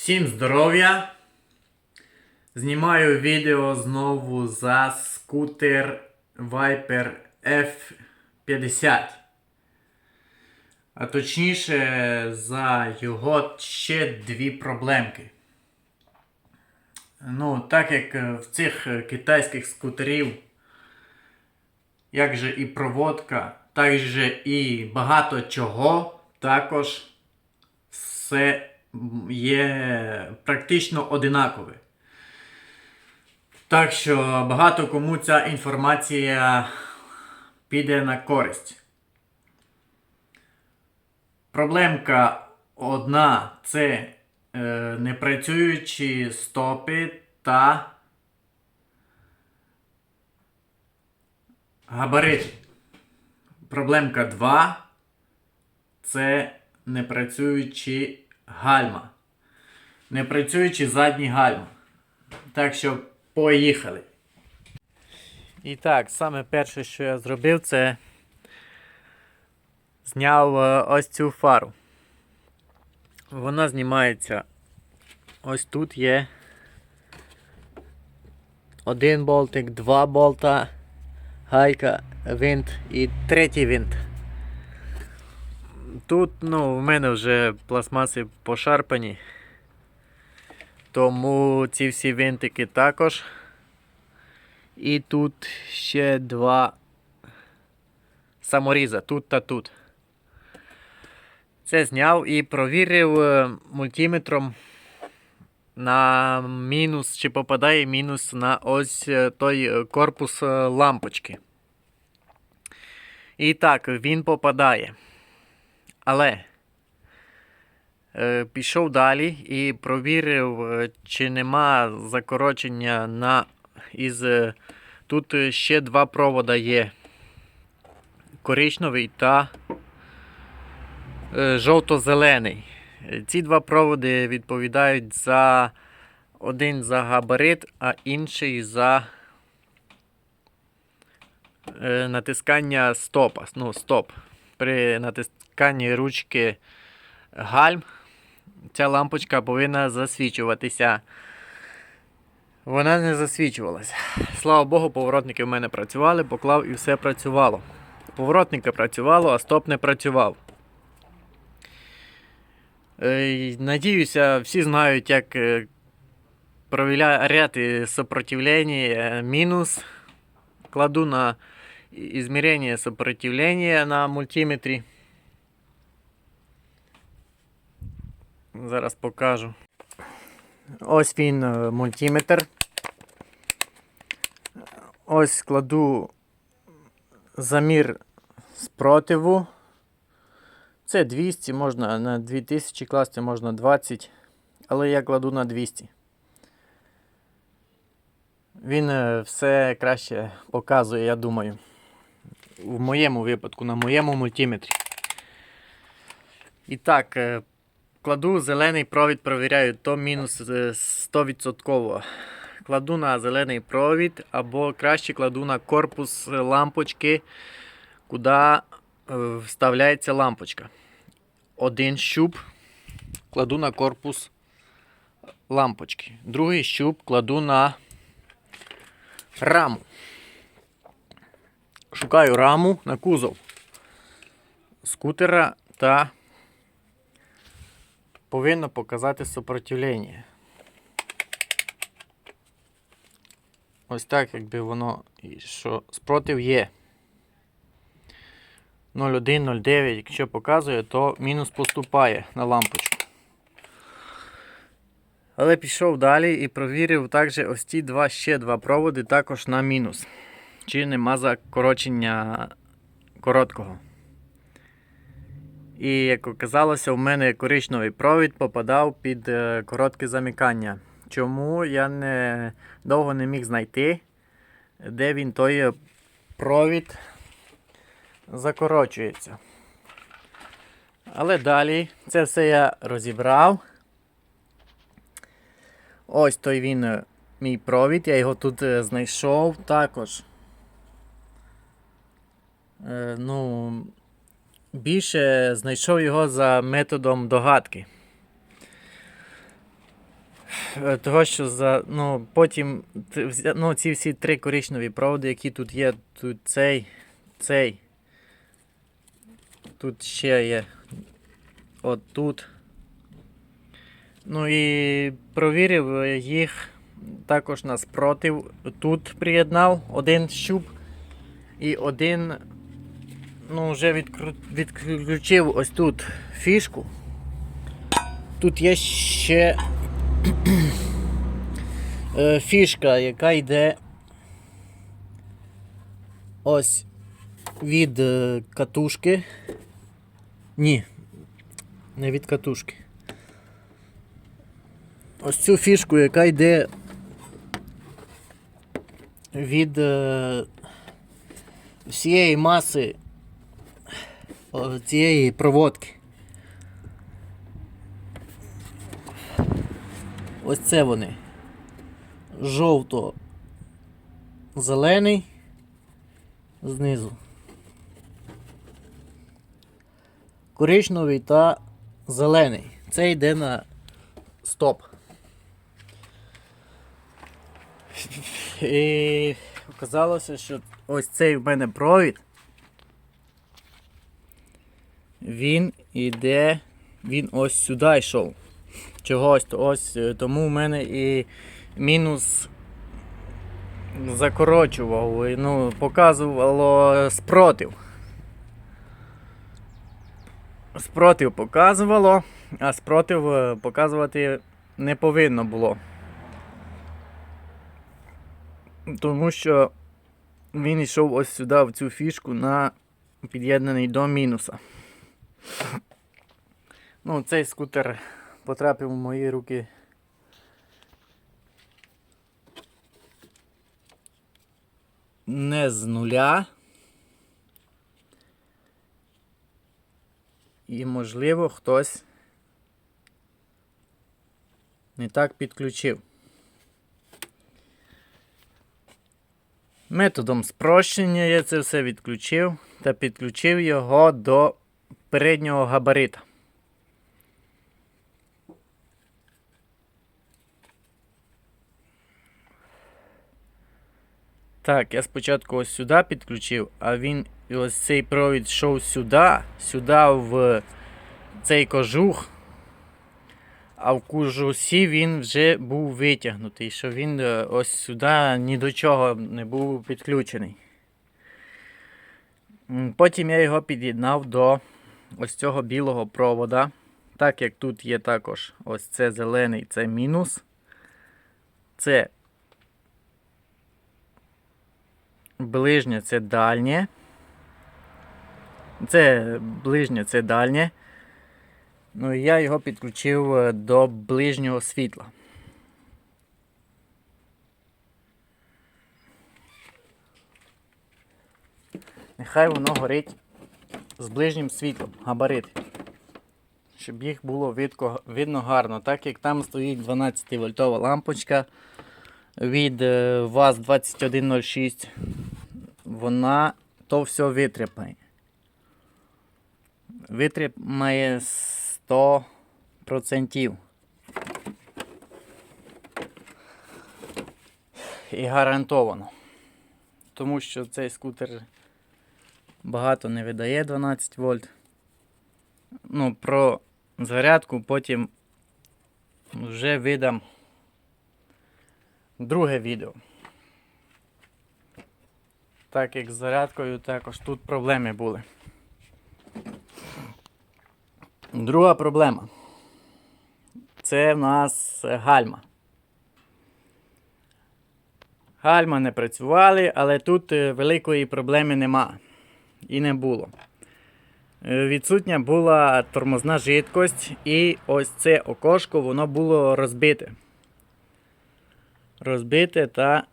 Всім здоров'я! Знімаю відео знову за скутер Viper F50. А точніше, за його ще дві проблемки. Ну, так як в цих китайських скутерів, як же і проводка, так же і багато чого, також все є практично одинакове. Так що багато кому ця інформація піде на користь. Проблемка одна це е, непрацюючі стопи та габарити. Проблемка 2 це непрацюючі гальма. Непрацюючі задні гальма. Так що поїхали. І так, саме перше, що я зробив, це зняв е, ось цю фару. Вона знімається. Ось тут є один болтик, два болта, гайка, винт і третій винт. Тут, ну, в мене вже пластмаси пошарпані. Тому ці всі винтики також. І тут ще два саморіза, тут та тут. Це зняв і провірив е, мультиметром на мінус, чи попадає мінус на ось е, той е, корпус лампочки. І так, він попадає. Але е, пішов далі і провірив, е, чи нема закорочення на із. е, Тут ще два провода є. Коричневий та е, жовто-зелений. Ці два проводи відповідають за один за габарит, а інший за натискання стопа. Ну, стоп. При натисканні ручки гальм ця лампочка повинна засвічуватися. Вона не засвічувалася. Слава Богу, поворотники в мене працювали, поклав і все працювало. Поворотники працювало, а стоп не працював. Е, Надіюся, всі знають, як е, провіряти сопротивлення е, мінус. Кладу на измерение сопротивления на мультиметрі. Зараз покажу. Ось він е, мультиметр. Ось кладу замір спротиву. Це 200, можна на 2000 класти, можна 20, але я кладу на 200. Він е, все краще показує, я думаю. В моєму випадку, на моєму мультиметрі. І так, е, кладу зелений провід, провіряю, то мінус е, 100%. Кладу на зелений провід, або краще кладу на корпус лампочки, куди е, вставляється лампочка. Один щуп кладу на корпус лампочки. Другий щуп кладу на раму. Шукаю раму на кузов скутера та повинно показати сопротивлення. Ось так, якби воно, що спротив є. 0,1, 0,9, якщо показує, то мінус поступає на лампочку. Але пішов далі і провірив також ось ці два ще два проводи також на мінус. Чи нема закорочення короткого. І як оказалося, в мене коричневий провід попадав під е, коротке замикання. Чому я не, довго не міг знайти, де він той е, провід закорочується. Але далі це все я розібрав. Ось той він е, мій провід, я його тут знайшов також. Е, ну, більше знайшов його за методом догадки. Е, Того, що за, ну, потім ну, ці всі три коричневі проводи, які тут є, тут цей, цей. Тут ще є. От тут. Ну і провірив їх також на спротив. Тут приєднав один щуп і один. Ну, вже відкру... відключив ось тут фішку. Тут є ще е, фішка, яка йде ось від е, катушки. Ні, не від катушки. Ось цю фішку, яка йде від е, всієї маси цієї проводки. Ось це вони. Жовто-зелений знизу. Коричневий та зелений. Це йде на стоп. І оказалося, що ось цей в мене провід. Він іде, він ось сюди йшов. Чогось то ось е, тому в мене і мінус закорочував, ну, показувало спротив. Спротив показувало, а спротив е, показувати не повинно було. Тому що він йшов ось сюди, в цю фішку, на під'єднаний до мінуса. Ну, цей скутер потрапив у мої руки. Не з нуля. І, можливо, хтось не так підключив. Методом спрощення я це все відключив та підключив його до переднього габарита. Так, я спочатку ось сюди підключив, а він ось цей провід йшов сюди, сюди в цей кожух. А в кожусі він вже був витягнутий, що він е, ось сюди ні до чого не був підключений. Потім я його під'єднав до ось цього білого провода. Так як тут є також ось це зелений, це мінус. Це ближнє це дальнє. Це ближнє це дальнє. Ну і я його підключив е, до ближнього світла. Нехай воно горить з ближнім світлом, габарит. Щоб їх було видко, видно гарно, так як там стоїть 12 вольтова лампочка від е, ВАЗ 2106, вона то все витримає. Витримає 100%. І гарантовано. Тому що цей скутер багато не видає 12 вольт. Ну, про зарядку потім вже видам друге відео. Так як з зарядкою також тут проблеми були. Друга проблема. Це в нас гальма. Гальма не працювали, але тут е, великої проблеми нема. І не було. Е, Відсутня була тормозна жидкость, і ось це окошко воно було розбите. Розбите та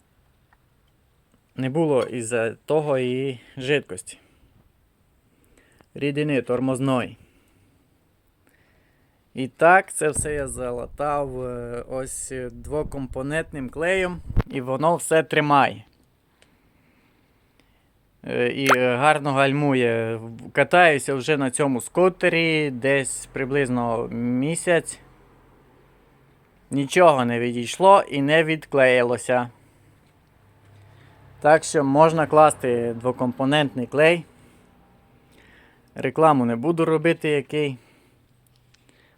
не було із-за того і жидкості. Рідини тормозної. І так, це все я залатав е, ось двокомпонентним клеєм, і воно все тримає. Е, І гарно гальмує. Катаюся вже на цьому скутері десь приблизно місяць. Нічого не відійшло і не відклеїлося. Так що можна класти двокомпонентний клей. Рекламу не буду робити який.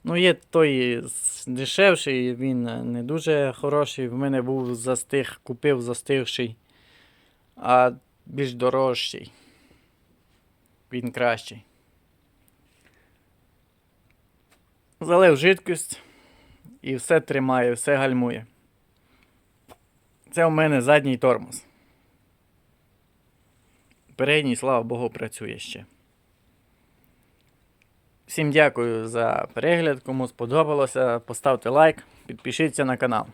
Ну, є той дешевший, він не дуже хороший. В мене був застиг, купив застигший, а більш дорожчий. Він кращий. Залив жидкость і все тримає, все гальмує. Це у мене задній тормоз. Передній, слава Богу, працює ще. Всім дякую за перегляд. Кому сподобалося, поставте лайк, підпишіться на канал.